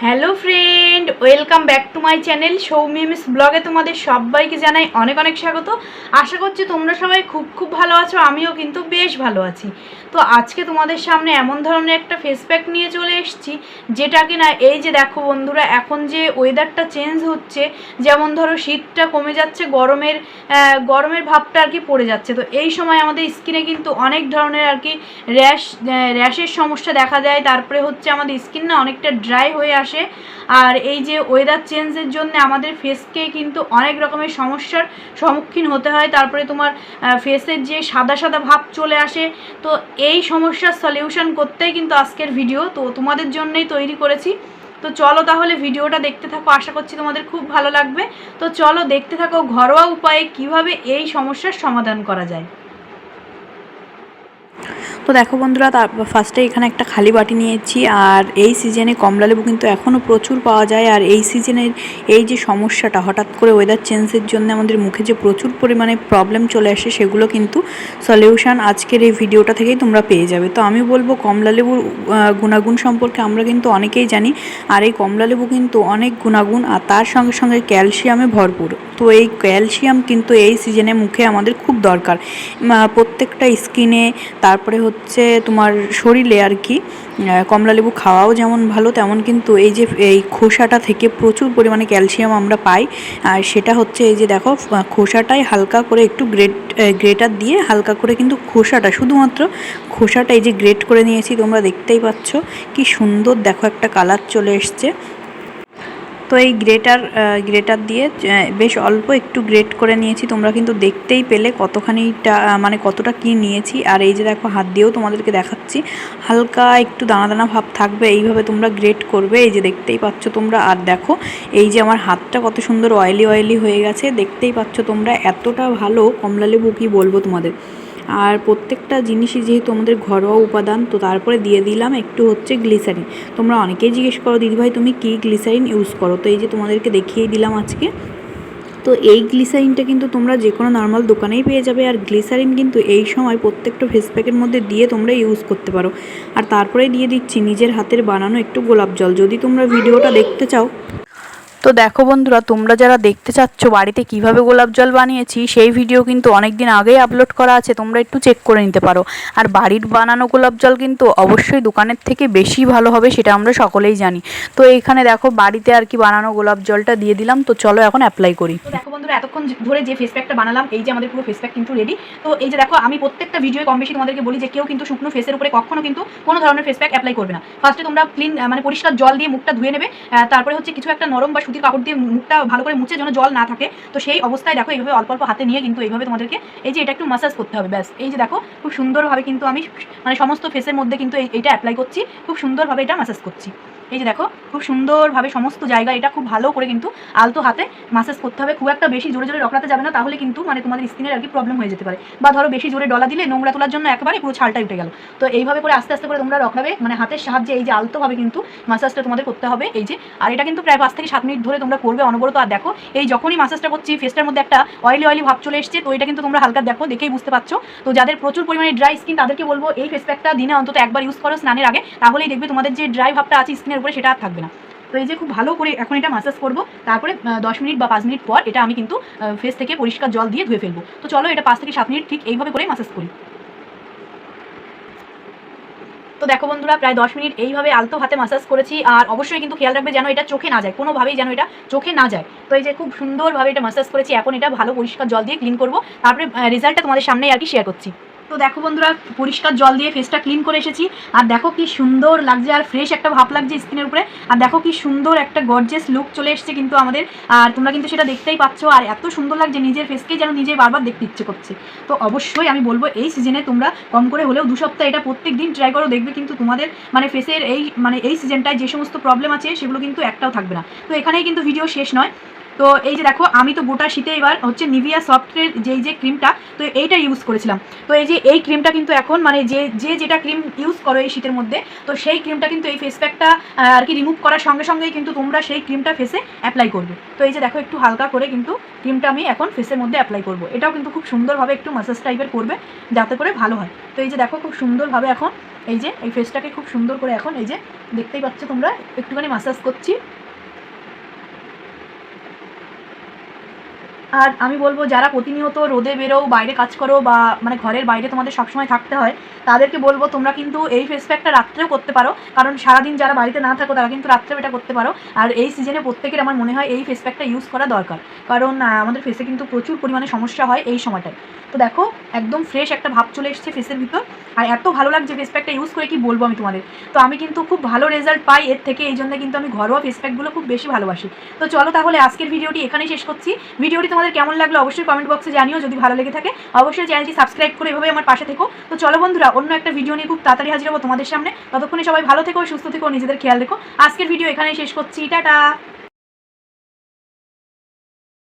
Hello friend welcome back to my channel সৌমিমিস ব্লগে তোমাদের সবাইকে জানাই অনেক অনেক স্বাগত। আশা করছি তোমরা সবাই খুব খুব ভালো আছো, আমিও কিন্তু বেশ ভালো আছি। তো আজকে তোমাদের সামনে এমন ধরনের একটা ফেস প্যাক নিয়ে চলে এসেছি, যেটা কিনা এই যে দেখো বন্ধুরা, এখন যে ওয়েদারটা চেঞ্জ হচ্ছে, যেমন ধরো শীতটা কমে যাচ্ছে, গরমের গরমের ভাবটা আর কি পড়ে যাচ্ছে। তো এই সময় আমাদের স্কিনে কিন্তু অনেক ধরনের আর কি র্যাশ র্যাশের সমস্যা দেখা যায় তারপরে হচ্ছে আমাদের স্কিন না অনেকটা ড্রাই হয়ে আসে। আর এই যে ওয়েদার চেঞ্জের জন্য আমাদের ফেসকে কিন্তু অনেক রকমের সমস্যার সম্মুখীন হতে হয়। তারপরে তোমার ফেসের যে সাদা সাদা ভাব চলে আসে। তো এই সমস্যার সলিউশন করতেই কিন্তু আজকের ভিডিও তো তোমাদের জন্যই তৈরি করেছি। তো চলো তাহলে ভিডিওটা দেখতে থাকো। আশা করছি তোমাদের খুব ভালো লাগবে। তো চলো দেখতে থাকো ঘরোয়া উপায়ে কীভাবে এই সমস্যার সমাধান করা যায়। তো দেখো বন্ধুরা তার ফার্স্টে এখানে একটা খালি বাটি নিয়েছি, আর এই সিজনে কমলা লেবু কিন্তু এখনও প্রচুর পাওয়া যায়, আর এই সিজনের এই যে সমস্যাটা, হঠাৎ করে ওয়েদার চেঞ্জের জন্য আমাদের মুখে যে প্রচুর পরিমাণে প্রবলেম চলে আসে, সেগুলো কিন্তু সলিউশন আজকের এই ভিডিওটা থেকেই তোমরা পেয়ে যাবে। তো আমি বলব, কমলা লেবুর গুণাগুণ সম্পর্কে আমরা কিন্তু অনেকেই জানি, আর এই কমলা লেবু কিন্তু অনেক গুণাগুণ, আর তার সঙ্গে সঙ্গে ক্যালসিয়ামে ভরপুর। তো এই ক্যালসিয়াম কিন্তু এই সিজনে মুখে আমাদের খুব দরকার। প্রত্যেকটা স্কিনে তারপরে হচ্ছে তোমার শরীরে আর কি কমলা লেবু খাওয়াও যেমন ভালো, তেমন কিন্তু এই যে, এই খোসাটা থেকে প্রচুর পরিমাণে ক্যালসিয়াম আমরা পাই। আর সেটা হচ্ছে এই যে দেখো খোসাটাই হালকা করে একটু গ্রেট গ্রেটার দিয়ে হালকা করে কিন্তু খোসাটা, শুধুমাত্র খোসাটা এই যে গ্রেট করে নিয়েছি, তোমরা দেখতেই পাচ্ছ। কি সুন্দর দেখো একটা কালার চলে এসছে। তো এই গ্রেটার গ্রেটার দিয়ে বেশ অল্প একটু গ্রেট করে নিয়েছি। তোমরা কিন্তু দেখতেই পেলে কতখানিটা মানে কতটা কি নিয়েছি। আর এই যে দেখো, হাত দিয়েও তোমাদেরকে দেখাচ্ছি। হালকা একটু দানা দানা ভাব থাকবে, এইভাবে তোমরা গ্রেট করবে। এই যে দেখতেই পাচ্ছ তোমরা। আর দেখো, এই যে আমার হাতটা কত সুন্দর অয়েলি অয়েলি হয়ে গেছে। দেখতেই পাচ্ছ তোমরা এতটা ভালো কমলা লেবু কি বলব তোমাদের? আর প্রত্যেকটা জিনিসই যেহেতু আমাদের ঘরোয়া উপাদান, তো তারপরে দিয়ে দিলাম একটু হচ্ছে গ্লিসারিন তোমরা অনেকেই জিজ্ঞেস করো, দিদিভাই, তুমি কী গ্লিসারিন ইউজ করো? তো এই যে তোমাদেরকে দেখিয়ে দিলাম আজকে। তো এই গ্লিসারিনটা কিন্তু তোমরা যে কোনো নর্মাল দোকানেই পেয়ে যাবে। আর গ্লিসারিন কিন্তু এই সময় প্রত্যেকটা ফেস প্যাকের মধ্যে দিয়ে তোমরা ইউজ করতে পারো। আর তারপরে দিয়ে দিচ্ছি, নিজের হাতের বানানো একটু গোলাপ জল। যদি তোমরা ভিডিওটা দেখতে চাও তো দেখো বন্ধুরা, তোমরা যারা দেখতে চাচ্ছ বাড়িতে কীভাবে গোলাপ জল বানিয়েছি, সেই ভিডিও কিন্তু অনেক দিন আগেই আপলোড করা আছে, তোমরা একটু চেক করে নিতে পারো। আর বাড়ির বানানো গোলাপ জল কিন্তু অবশ্যই দোকানের থেকে বেশি ভালো হবে, সেটা আমরা সকলেই জানি। তো এইখানে দেখো, বাড়িতে আর কি বানানো গোলাপ জলটা দিয়ে দিলাম, তো চলো এখন অ্যাপ্লাই করি। দেখো বন্ধুরা, এতক্ষণ ধরে যে ফেস প্যাকটা বানালাম, এই যে আমাদের পুরো ফেস প্যাক কিন্তু রেডি তো এই যে দেখো, আমি প্রত্যেকটা ভিডিও কম বেশি তোমাদেরকে বলি যে, কেউ কিন্তু শুকনো ফেসের উপরে কখনো কিন্তু কোনো ধরনের ফেস প্যাক অ্যাপ্লাই করবে না। ফার্স্টে তোমরা ক্লিন মানে পরিষ্কার জল দিয়ে মুখটা ধুয়ে নেবে তারপরে হচ্ছে কিছু একটা নরম বা সুতির কাপড় দিয়ে মুখটা ভালো করে মুছে যেন জল না থাকে। তো সেই অবস্থায় দেখো এইভাবে অল্প অল্প হাতে নিয়ে কিন্তু এইভাবে তোমাদেরকে এই যে এটা একটু মাসাজ করতে হবে, ব্যাস। এই যে দেখো, খুব সুন্দরভাবে কিন্তু আমি মানে সমস্ত ফেসের মধ্যে কিন্তু এইটা অ্যাপ্লাই করছি। খুব সুন্দরভাবে এটা মাসাজ করছি। এই যে দেখো, খুব সুন্দরভাবে সমস্ত জায়গা এটা খুব ভালো করে কিন্তু আলতো হাতে মাসাজ করতে হবে। খুব একটা বেশি জোরে জোরে রকলাতে যাবে না, তাহলে কিন্তু মানে তোমাদের স্কিনের আর কি প্রবলেম হয়ে যেতে পারে। বা ধরো বেশি জোরে ডলা দিলে নোংরা তোলার জন্য একেবারে পুরো ছালটা উঠে গেল। তো এইভাবে করে আস্তে আস্তে করে তোমরা রকলাবে মানে হাতের সাহায্যে এই যে আলতোভাবে কিন্তু মাসাজটা তোমাদের করতে হবে। এই যে, আর এটা কিন্তু প্রায় পাঁচ থেকে সাত মিনিট ধরে তোমরা করবে অনবরত। আর দেখো, এই যখনই মাসাজটা করছি ফেসটার মধ্যে একটা অয়েলি অয়েলি ভাব চলে এসছে, তো এটা কিন্তু তোমরা হালকা দেখো, দেখেই বুঝতে পারছ। তো যাদের প্রচুর পরিমাণে ড্রাই স্কিন তাদেরকে বলব, এই ফেস প্যাকটা দিনে অন্তত একবার ইউজ করো স্নানের আগে। তাহলেই দেখবে তোমাদের যে ড্রাই ভাবটা আছে স্কিনের উপরে সেটা আর থাকবে না। তো এই যে খুব ভালো করে এখন এটা মাসাজ করব, তারপরে দশ মিনিট বা পাঁচ মিনিট পর এটা আমি কিন্তু ফেস থেকে পরিষ্কার জল দিয়ে ধুয়ে ফেলব। তো চলো এটা পাঁচ থেকে সাত মিনিট ঠিক এইভাবে করে মাসাজ করি। তো দেখো বন্ধুরা, প্রায় দশ মিনিট এইভাবে আলতো হাতে মাসাজ করেছি, আর অবশ্যই কিন্তু খেয়াল রাখবে যেন এটা চোখে না যায়, কোনোভাবেই যেন এটা চোখে না যায়। তো এই যে খুব সুন্দরভাবে এটা মাসাজ করেছি, এখন এটা ভালো পরিষ্কার জল দিয়ে ক্লিন করব। তারপরে রেজাল্টটা তোমাদের সামনে আর কি শেয়ার করছি। তো দেখো বন্ধুরা, পরিষ্কার জল দিয়ে ফেসটা ক্লিন করে এসেছি। আর দেখো কি সুন্দর লাগছে, আর ফ্রেশ একটা ভাব লাগছে স্কিনের উপরে। আর দেখো কি সুন্দর একটা গর্জেস লুক চলে এসেছে কিন্তু আমাদের। আর তোমরা কিন্তু সেটা দেখতেই পাচ্ছ, আর এত সুন্দর লাগছে নিজের ফেসকেই যেন নিজে বারবার দেখতে ইচ্ছে করছে। তো অবশ্যই আমি বলব, এই সিজনে তোমরা কম করে হলেও দু সপ্তাহ এটা প্রত্যেক দিন ট্রাই করো, দেখবে কিন্তু তোমাদের মানে ফেসের এই মানে এই সিজনটায় যে সমস্ত প্রবলেম আছে, সেগুলো কিন্তু একটাও থাকবে না। তো এখানেই কিন্তু ভিডিও শেষ নয়। তো এই যে দেখো, আমি তো গোটা শীতে এবার হচ্ছে নিভিয়া সফটের যেই যে ক্রিমটা তো এইটা ইউজ করেছিলাম। তো এই যে এই ক্রিমটা কিন্তু এখন মানে যে যে যেটা ক্রিম ইউজ করো এই শীতের মধ্যে, তো সেই ক্রিমটা কিন্তু এই ফেস প্যাকটা আর কি রিমুভ করার সঙ্গে সঙ্গেই কিন্তু তোমরা সেই ক্রিমটা ফেসে অ্যাপ্লাই করবে। তো এই যে দেখো, একটু হালকা করে কিন্তু ক্রিমটা আমি এখন ফেসের মধ্যে অ্যাপ্লাই করব। এটাও কিন্তু খুব সুন্দরভাবে একটু মাসাজ টাইপের করবে, যাতে করে ভালো হয়। তো এই যে দেখো, খুব সুন্দরভাবে এখন এই যে, এই ফেসটাকে খুব সুন্দর করে এখন এই যে দেখতেই পাচ্ছ তোমরা, একটুখানি মাসাজ করছি। আর আমি বলব, যারা প্রতিনিয়ত রোদে বেরো বাইরে কাজ করো বা মানে ঘরের বাইরে তোমাদের সবসময় থাকতে হয়, তাদেরকে বলব তোমরা কিন্তু এই ফেস প্যাকটা রাত্রেও করতে পারো। কারণ সারাদিন যারা বাড়িতে না থাকো, তারা কিন্তু রাত্রেও এটা করতে পারো। আর এই সিজনে প্রত্যেকের আমার মনে হয় এই ফেস প্যাকটা ইউজ করা দরকার। কারণ আমাদের ফেসে কিন্তু প্রচুর পরিমাণে সমস্যা হয় এই সময়টায়। তো দেখো, একদম ফ্রেশ একটা ভাব চলে এসেছে ফেসের ভিতর। আর এত ভালো লাগছে ফেস প্যাকটা ইউজ করে কি বলব আমি তোমাদের? তো আমি কিন্তু খুব ভালো রেজাল্ট পাই এর থেকে, এই জন্য কিন্তু আমি ঘরোয়া ফেস প্যাকগুলো খুব বেশি ভালোবাসি। তো চলো তাহলে আজকের ভিডিওটি এখানেই শেষ করছি। ভিডিওটি তোমাদের কেমন লাগল অবশ্যই কমেন্ট বক্সে জানিও, যদি ভালো লেগে থাকে, অবশ্যই চ্যানেলটি সাবস্ক্রাইব করে এভাবে আমার পাশে থেকো। তো চলো বন্ধুরা, অন্য একটা ভিডিও নিয়ে খুব তাড়াতাড়ি হাজির হব তোমাদের সামনে। ততক্ষণে সবাই ভালো থেকো, সুস্থ থেকো, নিজেদের খেয়াল রেখো। আজকের ভিডিও এখানেই শেষ করছি, টাটা!